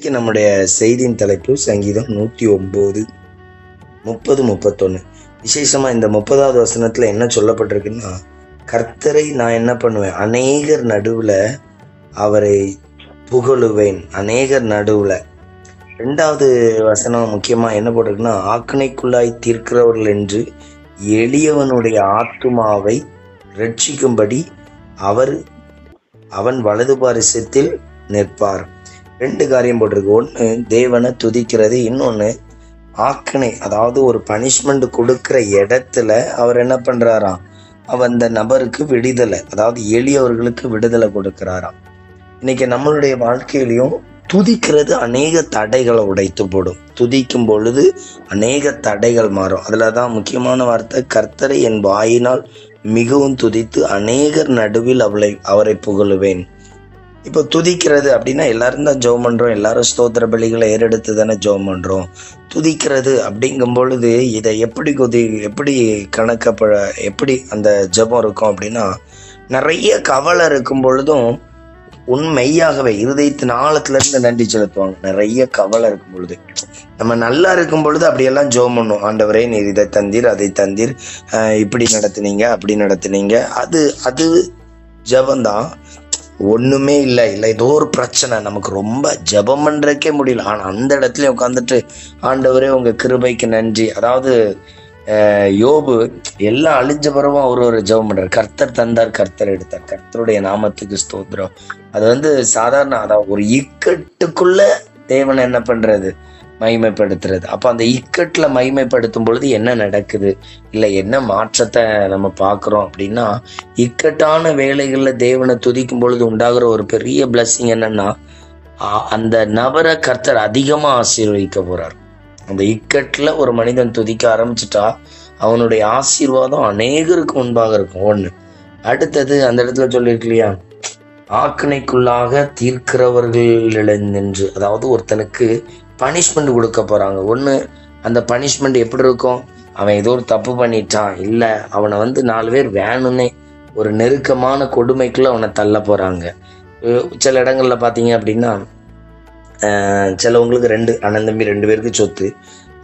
இன்னைக்கு நம்முடைய செய்தியின் தலைப்பு சங்கீதம் நூற்றி ஒம்பது முப்பது முப்பத்தொன்று விசேஷமாக இந்த முப்பதாவது வசனத்தில் என்ன சொல்லப்பட்டிருக்குன்னா கர்த்தரை நான் என்ன பண்ணுவேன்? அநேகர் நடுவில் அவரை புகழுவேன். அநேகர் நடுவில். ரெண்டாவது வசனம் முக்கியமாக என்ன போட்டிருக்குன்னா ஆக்கணைக்குள்ளாய் தீர்க்கிறவர்கள் என்று எளியவனுடைய ஆத்துமாவை ரட்சிக்கும்படி அவர் அவன் வலது பாரிசத்தில் நிற்பார். ரெண்டு காரியம் போட்டிருக்கு. ஒன்று தேவனை துதிக்கிறது இன்னொன்று ஆக்கணை அதாவது ஒரு பனிஷ்மெண்ட் கொடுக்கிற இடத்துல அவர் என்ன பண்ணுறாராம் அவர் அந்த நபருக்கு விடுதலை அதாவது எளியவர்களுக்கு விடுதலை கொடுக்கிறாராம். இன்னைக்கு நம்மளுடைய வாழ்க்கையிலையும் துதிக்கிறது அநேக தடைகளை உடைத்து போடும் துதிக்கும் பொழுது அநேக தடைகள் மாறும். அதில் தான் முக்கியமான வார்த்தை கர்த்தரை என் வாயினால் மிகவும் துதித்து அநேகர் நடுவில் அவளை அவரை புகழுவேன். இப்போ துதிக்கிறது அப்படின்னா எல்லாரும் தான் ஜெபம் பண்ணுறோம் எல்லாரும் ஸ்தோத்திர பலிகளை ஏறெடுத்து தானே ஜெபம் பண்ணுறோம் துதிக்கிறது அப்படிங்கும் பொழுது இதை எப்படி குதி எப்படி கணக்கப்ப எப்படி அந்த ஜெபம் இருக்கும் அப்படின்னா நிறைய கவலை இருக்கும் பொழுதும் உண்மையாகவே இருதயத்தின் ஆழத்துலேருந்து நன்றி செலுத்துவாங்க. நிறைய கவலை இருக்கும் பொழுது. நம்ம நல்லா இருக்கும் பொழுது அப்படியெல்லாம் ஜோம் பண்ணும் ஆண்டவரே நீர் இதை தந்தீர் அதை தந்தீர். இப்படி நடத்துனீங்க அப்படி நடத்துனீங்க. அது அது ஜபந்தான் ஒன்றுமே இல்லை. இல்லை ஏதோ ஒரு பிரச்சனை. நமக்கு ரொம்ப ஜெபம் பண்ணுறக்கே முடியல. ஆனால் அந்த இடத்துலையும் உட்காந்துட்டு ஆண்டவரே உங்கள் கிருபைக்கு நன்றி. அதாவது யோபு எல்லாம் அழிஞ்ச பிறவும் அவர் ஒரு ஜெபம் பண்றாரு. கர்த்தர் தந்தார் கர்த்தர் எடுத்தார். கர்த்தருடைய நாமத்துக்கு ஸ்தோத்திரம். அது வந்து சாதாரண அதாவது ஒரு இக்கட்டுக்குள்ள தேவனை என்ன பண்றது மகிமைப்படுத்துறது. அப்போ அந்த இக்கட்டில் மகிமைப்படுத்தும் பொழுது என்ன நடக்குது? இல்லை என்ன மாற்றத்தை நம்ம பார்க்குறோம் அப்படின்னா இக்கட்டான வேலைகளில் தேவனை துதிக்கும் பொழுது உண்டாகிற ஒரு பெரிய பிளஸ்ஸிங் என்னன்னா அந்த நபரை கர்த்தர் அதிகமாக ஆசீர்வதிக்க போகிறார் அந்த இக்கட்டில் ஒரு மனிதன் துதிக்க ஆரம்பிச்சிட்டா அவனுடைய ஆசீர்வாதம் அநேகருக்கு முன்பாக இருக்கும். ஒன்று அடுத்தது அந்த இடத்துல சொல்லியிருக்கு இல்லையா? ஆக்கணைக்குள்ளாக தீர்க்கிறவர்கள் நின்று அதாவது ஒருத்தனுக்கு பனிஷ்மெண்ட் கொடுக்க போகிறாங்க ஒன்று அந்த பனிஷ்மெண்ட் எப்படி இருக்கும்? அவன் ஏதோ ஒரு தப்பு பண்ணிட்டான். இல்லை அவனை வந்து நாலு பேர் வேணும்னே ஒரு நெருக்கமான கொடுமைக்குள்ள அவனை தள்ள போகிறாங்க சில இடங்களில் பார்த்தீங்க அப்படின்னா சிலவங்களுக்கு ரெண்டு அண்ணன் தம்பி ரெண்டு பேருக்கு சொத்து.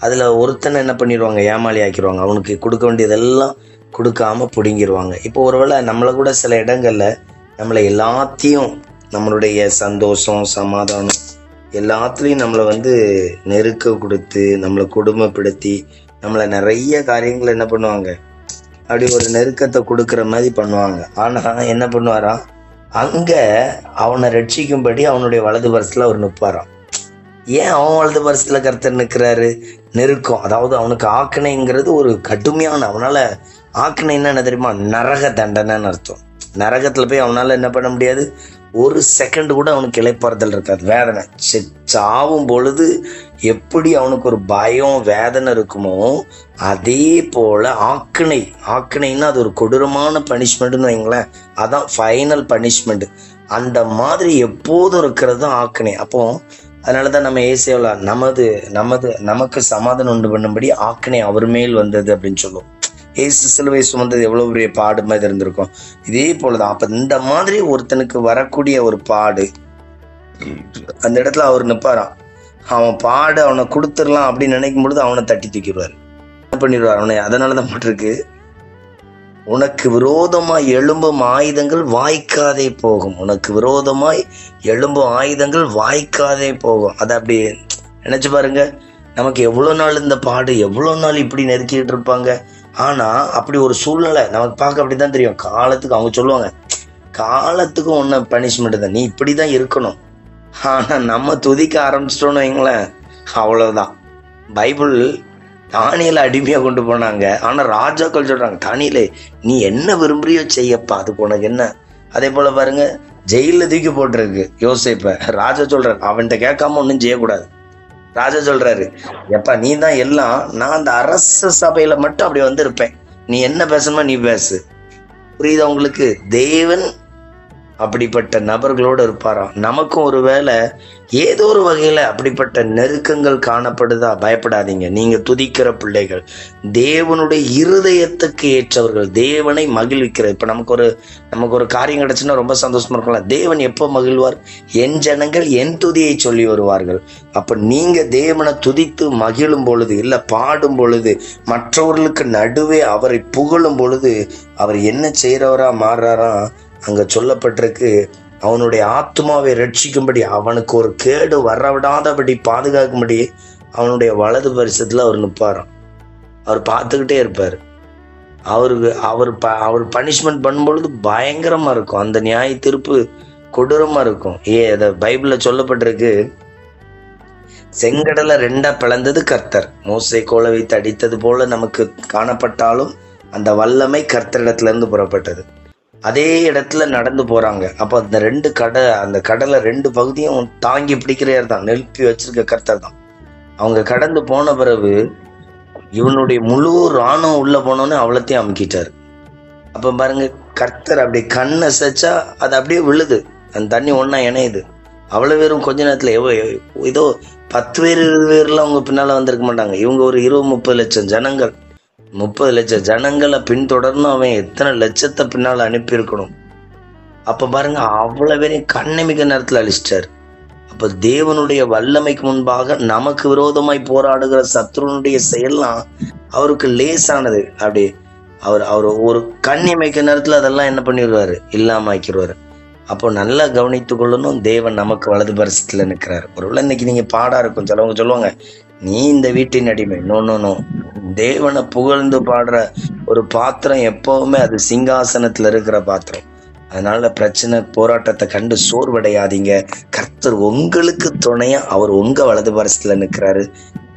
அதில் ஒருத்தனை என்ன பண்ணிடுவாங்க? ஏமாளி ஆக்கிடுவாங்க. அவனுக்கு கொடுக்க வேண்டியதெல்லாம் கொடுக்காம பிடுங்கிடுவாங்க இப்போ ஒருவேளை நம்மளை கூட சில இடங்களில் நம்மளை எல்லாத்தையும் நம்மளுடைய சந்தோஷம் சமாதானம் எல்லாத்துலேயும் நம்மளை வந்து நெருக்க கொடுத்து நம்மளை கொடுமைப்படுத்தி நம்மளை நிறைய காரியங்கள் என்ன பண்ணுவாங்க? அப்படி ஒரு நெருக்கத்தை கொடுக்குற மாதிரி பண்ணுவாங்க. ஆனால் என்ன பண்ணுவாராம்? அங்கே அவனை ரட்சிக்கும்படி அவனுடைய வலது பரிசில் அவர் நிற்பாராம். ஏன் அவன் வலது பரிசில் கருத்தர் நிற்கிறாரு? நெருக்கம். அதாவது அவனுக்கு ஆக்கணைங்கிறது ஒரு கடுமையான அவனால் ஆக்கணைன்னா என்ன தெரியுமா? நரக தண்டனைன்னு அர்த்தம். நரகத்தில் போய் அவனால் என்ன பண்ண முடியாது? ஒரு செகண்ட் கூட அவனுக்கு இளைப்பாறுதல் இருக்காது. வேதனை. சாவும் பொழுது எப்படி அவனுக்கு ஒரு பயம் வேதனை இருக்குமோ அதே போல ஆக்கினை. ஆக்கினைன்னா அது ஒரு கொடூரமான பனிஷ்மெண்ட்னு வைங்களேன். அதான் ஃபைனல் பனிஷ்மெண்ட் அந்த மாதிரி எப்போதும் இருக்கிறது தான் ஆக்கினை. அப்போ அதனால தான் நம்ம ஏசியாவில் நமது நமது நமக்கு சமாதானம் உண்டு பண்ணும்படி ஆக்கினை அவர் மேல் வந்தது அப்படின்னு சொல்லுவோம். ஏசு சிலுவை சுமந்தது எவ்வளோ பெரிய பாடு மாதிரி இருந்திருக்கும். இதே போலதான் அப்போ இந்த மாதிரி ஒருத்தனுக்கு வரக்கூடிய ஒரு பாடு அந்த இடத்துல அவர் நிப்பாராம். அவன் பாடு அவனை கொடுத்துடலாம் அப்படின்னு நினைக்கும் பொழுது அவனை தட்டி தூக்கிடுவார். என்ன பண்ணிடுவார் அவனை? அதனாலதான் போட்டிருக்கு உனக்கு விரோதமாய் எழும்பும் ஆயுதங்கள் வாய்க்காதே போகும். உனக்கு விரோதமாய் எழும்பும் ஆயுதங்கள் வாய்க்காதே போகும். அதை அப்படி நினைச்சு பாருங்க. நமக்கு எவ்வளோ நாள் இந்த பாடு எவ்வளோ நாள் இப்படி நெருக்கிட்டு இருப்பாங்க? ஆனால் அப்படி ஒரு சூழ்நிலை நமக்கு பார்க்க அப்படி தான் தெரியும். காலத்துக்கு அவங்க சொல்லுவாங்க காலத்துக்கும் ஒன்றும் பனிஷ்மெண்ட் தான். நீ இப்படி தான் இருக்கணும். ஆனால் நம்ம துதிக்க ஆரம்பிச்சிட்டோம்னு வைங்களேன் அவ்வளோதான் பைபிள் தானியில் அடிமையாக கொண்டு போனாங்க. ஆனால் ராஜாக்கள் சொல்கிறாங்க தானியலே நீ என்ன விரும்புறியோ செய்யப்பா. அதுக்கு உனக்கு என்ன? அதே போல் பாருங்க ஜெயிலில் தூக்கி போட்டிருக்கு யோசிப்பை. ராஜா சொல்கிறேன் அவன்கிட்ட கேட்காம ஒன்றும் செய்யக்கூடாது. ராஜா சொல்றாரு எப்பா நீ தான் எல்லாம் நான் அந்த அரச சபையில மட்டும் அப்படி வந்திருப்பேன். நீ என்ன பேசணுமோ நீ பேசு. புரியுதா உங்களுக்கு? தேவன் அப்படிப்பட்ட நபர்களோடு இருப்பாராம் நமக்கும் ஒரு வேளை ஏதோ ஒரு வகையில் அப்படிப்பட்ட நெருக்கங்கள் காணப்படுதா? பயப்படாதீங்க. நீங்கள் துதிக்கிற பிள்ளைகள் தேவனுடைய இருதயத்துக்கு ஏற்றவர்கள் தேவனை மகிழ்விக்கிற இப்போ நமக்கு ஒரு நமக்கு ஒரு காரியம் கிடச்சுன்னா ரொம்ப சந்தோஷமா இருக்கலாம். தேவன் எப்போ மகிழ்வார்? என் ஜனங்கள் என் துதியை சொல்லி வருவார்கள். அப்போ நீங்கள் தேவனை துதித்து மகிழும் பொழுது இல்லை பாடும் பொழுது மற்றவர்களுக்கு நடுவே அவரை புகழும் பொழுது அவர் என்ன செய்கிறவராக மாறுறாரா? அங்க சொல்லப்பட்டிருக்கு அவனுடைய ஆத்மாவை ரட்சிக்கும்படி அவனுக்கு ஒரு கேடு வரவிடாதபடி பாதுகாக்கும்படி அவனுடைய வலது பரிசத்துல அவர் நிற்பாராம் அவர் பார்த்துக்கிட்டே இருப்பார். அவருக்கு அவர் ப அவர் பனிஷ்மெண்ட் பண்ணும்பொழுது பயங்கரமா இருக்கும். அந்த நியாய தீர்ப்பு கொடூரமா இருக்கும். ஏ அதை பைபிள்ல சொல்லப்பட்டிருக்கு செங்கடலை ரெண்டா பிளந்தது கர்த்தர். மோசை கோலை வைத்து அடித்தது போல நமக்கு காணப்பட்டாலும் அந்த வல்லமை கர்த்தரிடத்துல இருந்து புறப்பட்டது. அதே இடத்துல நடந்து போறாங்க. அப்ப அந்த ரெண்டு கடை அந்த கடலை ரெண்டு பகுதியும் தாங்கி பிடிக்கிறவர் தான் நெருப்பி வச்சிருக்க கர்த்தர் தான். அவங்க கடந்து போன பிறகு இவனுடைய முழு ராணுவம் உள்ள போனோன்னு அவ்வளோத்தையும் அமுக்கிட்டாரு. அப்ப பாருங்க கர்த்தர் அப்படி கண்ணை சச்சா அது அப்படியே விழுது. அந்த தண்ணி ஒன்றா இணையுது. அவ்வளவு பேரும் கொஞ்ச நேரத்துல எவ்வளோ ஏதோ பத்து பேர் இருபது பேர்லாம் அவங்க பின்னால வந்திருக்க மாட்டாங்க. இவங்க ஒரு இருபது முப்பது லட்சம் ஜனங்கள். முப்பது லட்சம் ஜனங்களை பின்தொடர்ந்து அவன் எத்தனை லட்சத்தை பின்னால் அனுப்பியிருக்கணும்? அப்போ பாருங்க அவ்வளோ பேரையும் கண்ணமிக்க நேரத்தில் அழிச்சிட்டார். அப்போ தேவனுடைய வல்லமைக்கு முன்பாக நமக்கு விரோதமாய் போராடுகிற சத்ருனுடைய செயல்லாம் அவருக்கு லேசானது. அப்படி அவர் அவர் ஒரு கண் நேரத்தில் அதெல்லாம் என்ன பண்ணிடுவாரு? இல்லாம ஆக்கிடுவாரு. அப்போ நல்லா கவனித்து கொள்ளணும். தேவன் நமக்கு வலது பரிசத்தில் நிற்கிறார். ஒருவேளை இன்னைக்கு நீங்கள் பாடா இருக்கும். சிலவங்க சொல்லுவாங்க நீ இந்த வீட்டின் அடிமை. நோ தேவனை புகழ்ந்து பாடுற ஒரு பாத்திரம் எப்பவுமே அது சிங்காசனத்தில் இருக்கிற பாத்திரம். அதனால பிரச்சனை போராட்டத்தை கண்டு சோர்வடையாதீங்க. கர்த்தர் உங்களுக்கு துணையா அவர் உங்க வலது பரிசத்துல நிற்கிறாரு.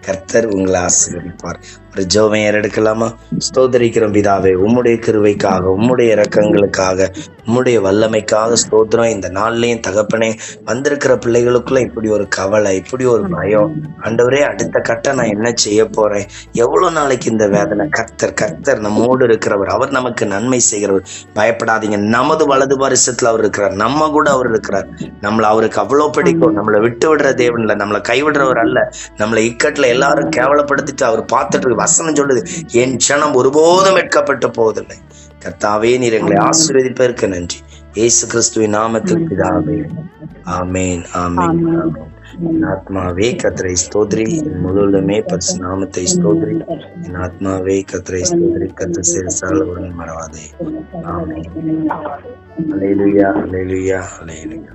கர்த்தர் உங்களை ஆசீர்வதிப்பார். ஒரு ஜோமையர் எடுக்கலாமா ஸ்தோதரிக்கிறோம் பிதாவே உம்முடைய கிருவைக்காக உம்முடைய இரக்கங்களுக்காக உம்முடைய வல்லமைக்காக ஸ்தோத்திரம். இந்த நாள்லயும் தகப்பனே வந்திருக்கிற பிள்ளைகளுக்குள்ள இப்படி ஒரு கவலை இப்படி ஒரு பயம். அண்டவரே அடுத்த கட்ட நான் என்ன செய்ய போறேன்? எவ்வளவு நாளைக்கு இந்த வேதனை? கர்த்தர் கர்த்தர் நம்மோடு இருக்கிறவர். அவர் நமக்கு நன்மை செய்கிறவர். பயப்படாதீங்க. நமது வலது பரிசத்துல அவர் இருக்கிறார். நம்ம கூட அவர் இருக்கிறார். நம்மள அவருக்கு அவ்வளவு பிடிக்கும். நம்மளை விட்டு விடுற தேவன் இல்ல. நம்மளை கைவிடுறவர் அல்ல. நம்மளை இக்கட்டுல எல்லாரும் கேவலப்படுத்திட்டு அவர் பார்த்துட்டு வசனம் சொல்லுது என் ஜனம் ஒருபோதும் வெட்கப்பட்டு போவதில்லை. கர்த்தாவே நீர் எங்களை ஆசீர்வதிப்பதற்கு நன்றி. இயேசு கிறிஸ்துவின் நாமத்தில் பிதாவே. ஆமேன் ஆமேன். ஆமேன். என் ஆத்மாவே கத்தரை ஸ்தோத்ரி என் முழுவதுமே பரிசு நாமத்தை ஸ்தோத்ரி என் ஆத்மாவே கத்தரை ஸ்தோத்ரி கத்த சிறுசால் உடன் மறவாதே. ஆமேன். அலையிலுயா அலையிலுயா அலையிலுயா